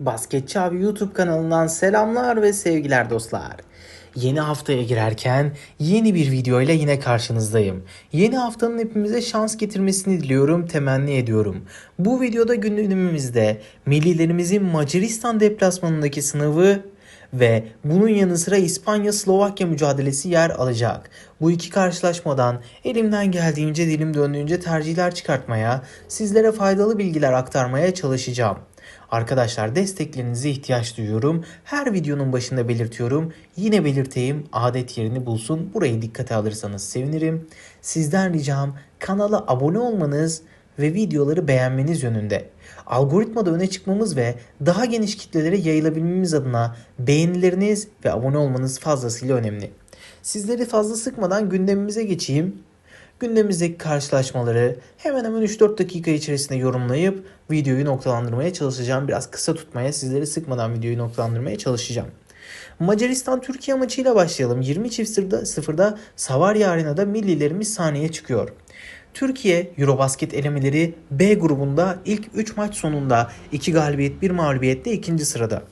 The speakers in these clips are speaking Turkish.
Basketçi abi YouTube kanalından selamlar ve sevgiler dostlar. Yeni haftaya girerken yeni bir video ile yine karşınızdayım. Yeni haftanın hepimize şans getirmesini diliyorum, temenni ediyorum. Bu videoda gündemimizde millilerimizin Macaristan deplasmanındaki sınavı ve bunun yanı sıra İspanya-Slovakya mücadelesi yer alacak. Bu iki karşılaşmadan elimden geldiğince dilim döndüğünce tercihler çıkartmaya, sizlere faydalı bilgiler aktarmaya çalışacağım. Arkadaşlar desteklerinize ihtiyaç duyuyorum. Her videonun başında belirtiyorum. Yine belirteyim adet yerini bulsun. Burayı dikkate alırsanız sevinirim. Sizden ricam kanala abone olmanız ve videoları beğenmeniz yönünde. Algoritmada öne çıkmamız ve daha geniş kitlelere yayılabilmemiz adına beğenileriniz ve abone olmanız fazlasıyla önemli. Sizleri fazla sıkmadan gündemimize geçeyim. Gündemimizdeki karşılaşmaları hemen hemen 3-4 dakika içerisinde yorumlayıp videoyu noktalandırmaya çalışacağım. Biraz kısa tutmaya, sizleri sıkmadan videoyu noktalandırmaya çalışacağım. Macaristan-Türkiye maçıyla başlayalım. 20 çift 0'da Savarya Arena'da millilerimiz sahneye çıkıyor. Türkiye Eurobasket elemeleri B grubunda ilk 3 maç sonunda 2 galibiyet 1 mağlubiyetle ikinci sırada.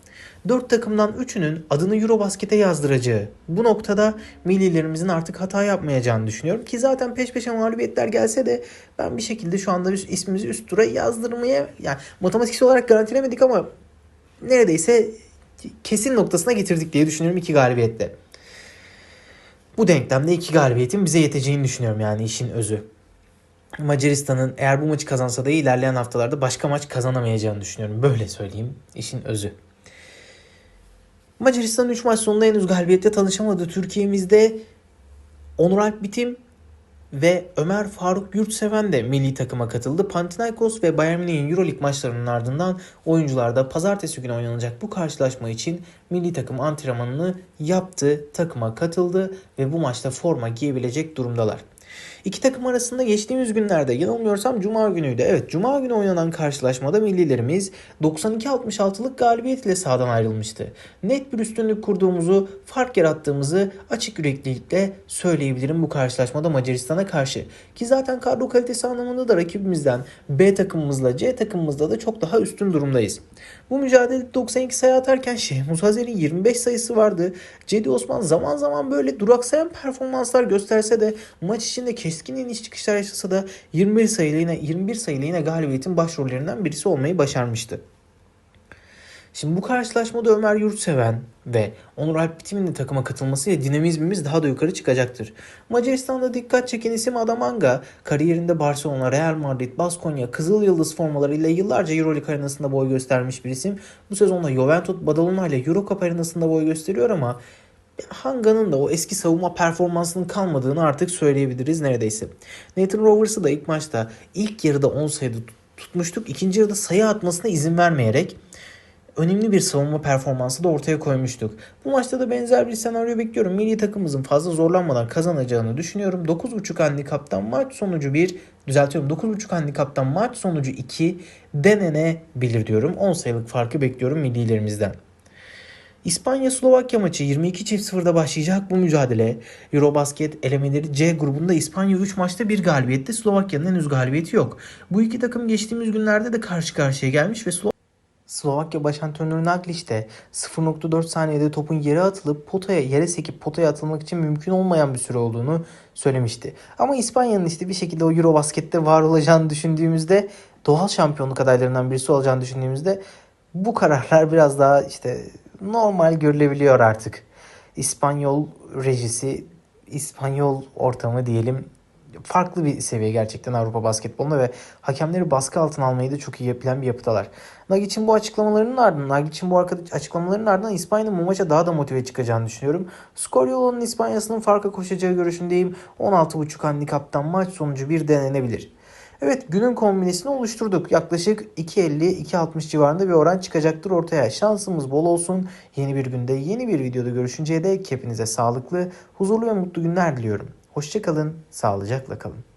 4 takımdan 3'ünün adını Eurobasket'e yazdıracağı bu noktada millilerimizin artık hata yapmayacağını düşünüyorum. Ki zaten peş peşe mağlubiyetler gelse de ben bir şekilde şu anda ismimizi üst tura yazdırmaya yani matematiksel olarak garantilemedik ama neredeyse kesin noktasına getirdik diye düşünüyorum iki galibiyetle. Bu denklemde iki galibiyetin bize yeteceğini düşünüyorum yani işin özü. Macaristan'ın eğer bu maçı kazansa da ilerleyen haftalarda başka maç kazanamayacağını düşünüyorum. Böyle söyleyeyim işin özü. Macaristan 3 maç sonunda henüz galibiyette tanışamadı. Türkiye'mizde Onur Alp Bitim ve Ömer Faruk Yurtseven de milli takıma katıldı. Panathinaikos ve Bayern Münih'in Euroleague maçlarının ardından oyuncular da pazartesi günü oynanacak bu karşılaşma için milli takım antrenmanını yaptı, takıma katıldı ve bu maçta forma giyebilecek durumdalar. İki takım arasında geçtiğimiz günlerde yanılmıyorsam Cuma günüydü. Evet Cuma günü oynanan karşılaşmada millilerimiz 92-66'lık galibiyet ile sahadan ayrılmıştı. Net bir üstünlük kurduğumuzu, fark yarattığımızı açık yüreklilikle söyleyebilirim bu karşılaşmada Macaristan'a karşı. Ki zaten kadro kalitesi anlamında da rakibimizden B takımımızla C takımımızda da çok daha üstün durumdayız. Bu mücadelede 92 sayı atarken Şehmuz Hazer'in 25 sayısı vardı. Cedi Osman zaman zaman böyle duraksayan performanslar gösterse de maç içinde keskin iniş çıkışlar yaşasa da 21 sayıyla yine 21 sayıyla yine galibiyetin başrollerinden birisi olmayı başarmıştı. Şimdi bu karşılaşmada Ömer Yurtseven ve Onur Alp de takıma katılmasıyla dinamizmimiz daha da yukarı çıkacaktır. Macaristan'da dikkat çeken isim Adamanga, kariyerinde Barcelona, Real Madrid, Baskonya, Kızıl Yıldız formalarıyla yıllarca Euroleague arenasında boy göstermiş bir isim. Bu sezonda Juventus Badalona ile Euro arenasında boy gösteriyor ama Hanga'nın da o eski savunma performansının kalmadığını artık söyleyebiliriz neredeyse. Nathan Rovers'ı da ilk maçta ilk yarıda 10 sayıda tut- tutmuştuk. İkinci yarıda sayı atmasına izin vermeyerek önemli bir savunma performansı da ortaya koymuştuk. Bu maçta da benzer bir senaryo bekliyorum. Milli takımımızın fazla zorlanmadan kazanacağını düşünüyorum. 9.5 handikaptan maç sonucu 1, düzeltiyorum 9.5 handikaptan maç sonucu 2 denenebilir diyorum. 10 sayılık farkı bekliyorum millilerimizden. İspanya-Slovakya maçı 22 çift 0'da başlayacak bu mücadele. Eurobasket elemeleri C grubunda İspanya 3 maçta bir galibiyette Slovakya'nın henüz galibiyeti yok. Bu iki takım geçtiğimiz günlerde de karşı karşıya gelmiş ve Slo- Slovakya baş antrenörü Naglic de 0.4 saniyede topun yere atılıp potaya yere sekip potaya atılmak için mümkün olmayan bir süre olduğunu söylemişti. Ama İspanya'nın işte bir şekilde o Eurobasket'te var olacağını düşündüğümüzde doğal şampiyonluk adaylarından birisi olacağını düşündüğümüzde bu kararlar biraz daha işte normal görülebiliyor artık. İspanyol rejisi, İspanyol ortamı diyelim farklı bir seviye gerçekten Avrupa basketbolunda ve hakemleri baskı altına almayı da çok iyi yapabilen bir yapıdalar. Nagic'in bu açıklamalarının ardından, Nagic'in bu açıklamalarının ardından İspanya'nın bu maça daha da motive çıkacağını düşünüyorum. Scoriolo'nun İspanya'sının farka koşacağı görüşündeyim. 16.5 handikaptan maç sonucu bir denenebilir. Evet günün kombinesini oluşturduk. Yaklaşık 2.50-2.60 civarında bir oran çıkacaktır ortaya. Şansımız bol olsun. Yeni bir günde yeni bir videoda görüşünceye dek hepinize sağlıklı, huzurlu ve mutlu günler diliyorum. Hoşçakalın, sağlıcakla kalın.